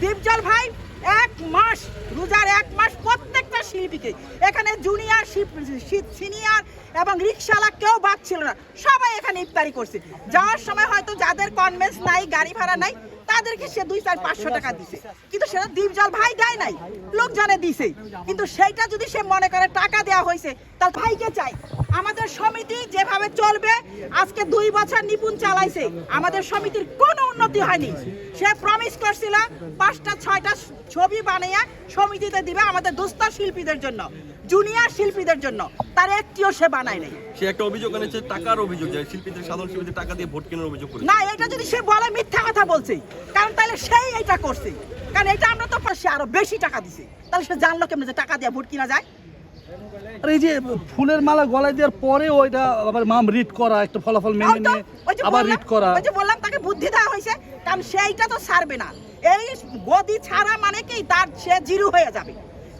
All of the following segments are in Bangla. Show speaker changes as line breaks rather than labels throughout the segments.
দীপজল ভাই, এক মাস, রোজার এক মাস প্রত্যেকটা শিল্পীকে। এখানে জুনিয়র সিনিয়র এবং রিক্সাওয়ালা কেউ বাদ ছিল না। সবাই এখানে ইফতারি করছে। যাওয়ার সময় হয়তো যাদের কনভেন্স নাই, গাড়ি ভাড়া নাই তাদেরকে সে দুই চার পাঁচশো টাকা দিছে। কিন্তু সেটা দীপজল ভাই দেয় নাই লোকজনে দিছে। কিন্তু সেইটা যদি সে মনে করে টাকা দেওয়া হয়েছে তার ভাইকে চাই আমাদের সমিতি যেভাবে চলবে, আজকে দুই বছর নিপুণ চালাইছে, আমাদের সমিতির কোনো উন্নতি হয়নি। সে প্রমিস করছিল, পাঁচটা, ছয়টা ছবি বানিয়ে সমিতিতে দিবে আমাদের দুস্থ শিল্পীদের জন্য। জুনিয়র শিল্পীদের জন্য। তার একটিও সে বানায় নাই।
সে একটা অভিযোগ এনেছে টাকার অভিযোগ যে শিল্পীদের সাধারণ শিল্পীদের টাকা দিয়ে ভোট কেনার অভিযোগ করে
না এটা যদি সে বলে মিথ্যা কথা বলছে কারণ তাহলে সেই এটা করছে। কারণ এটা আমরা তো সে আরও বেশি টাকা দিছে। তাহলে সে জানলো কেমন যে টাকা দিয়ে ভোট কিনা যায়?
আর এই যে ফুলের মালা গলায় দেওয়ার পরে ওইটা আবার মাম রিড করা একটা ফলাফল মেনে
ওই
নিয়ে
যে
আবার রিড করা।
ওই যে বললাম তাকে বুদ্ধি দেওয়া হয়েছে কারণ সেইটা তো ছাড়বে না। এই গদি ছাড়া মানে কি? তার সে জিরো হয়ে যাবে।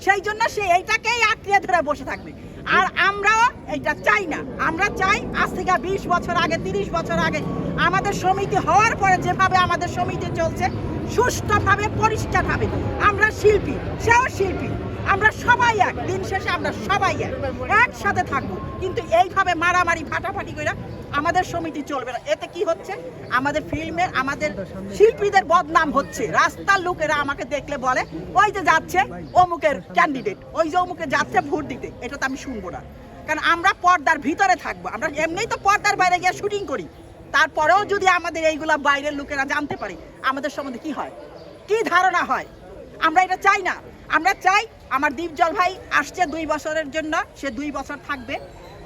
সেই জন্য সে এইটাকেই আঁকড়িয়ে ধরে বসে থাকবে। আর আমরাও এইটা চাই না। আমরা চাই আজ থেকে বিশ বছর আগে, তিরিশ বছর আগে আমাদের সমিতি হওয়ার পরে যেভাবে আমাদের সমিতি চলছে, সুষ্ঠুভাবে, পরিষ্কারভাবে আমরা শিল্পী, সেও শিল্পী। আমরা সবাই এক, দিন শেষে আমরা সবাই এক, একসাথে থাকব। কিন্তু এইভাবে মারামারি, ফাটাফাটি করে আমাদের সমিতি চলবে না। এতে কি হচ্ছে? আমাদের ফিল্মের, আমাদের শিল্পীদের বদনাম হচ্ছে। রাস্তার লোকেরা আমাকে দেখলে বলে, ওই যে যাচ্ছে অমুকের ক্যান্ডিডেট ওই যে অমুকে যাচ্ছে ভোট দিতে। এটা তো আমি শুনব না। কারণ আমরা পর্দার ভিতরে থাকব। আমরা এমনিই তো পর্দার বাইরে গিয়ে শুটিং করি। তারপরেও যদি আমাদের এইগুলা বাইরের লোকেরা জানতে পারে, আমাদের সম্বন্ধে কি হয়? কি ধারণা হয়? আমরা এটা চাই না। আমরা চাই আমার দীপজল ভাই আসছে দুই বছরের জন্য সে দুই বছর থাকবে।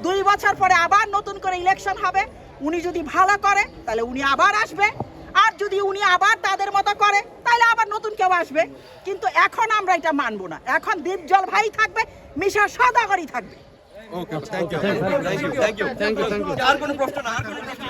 দুই বছর পরে আবার নতুন করে ইলেকশন হবে। উনি যদি ভালো করে তাহলে উনি আবার আসবে। আর যদি উনি আবার তাদের মতো করে তাহলে আবার নতুন কেউ আসবে। কিন্তু এখন আমরা এটা মানবো না। এখন দীপজল ভাই থাকবে মিশা সদাগরই থাকবে।
Okay thank you thank you thank you thank you আর কোনো প্রশ্ন না আর কোনো প্রশ্ন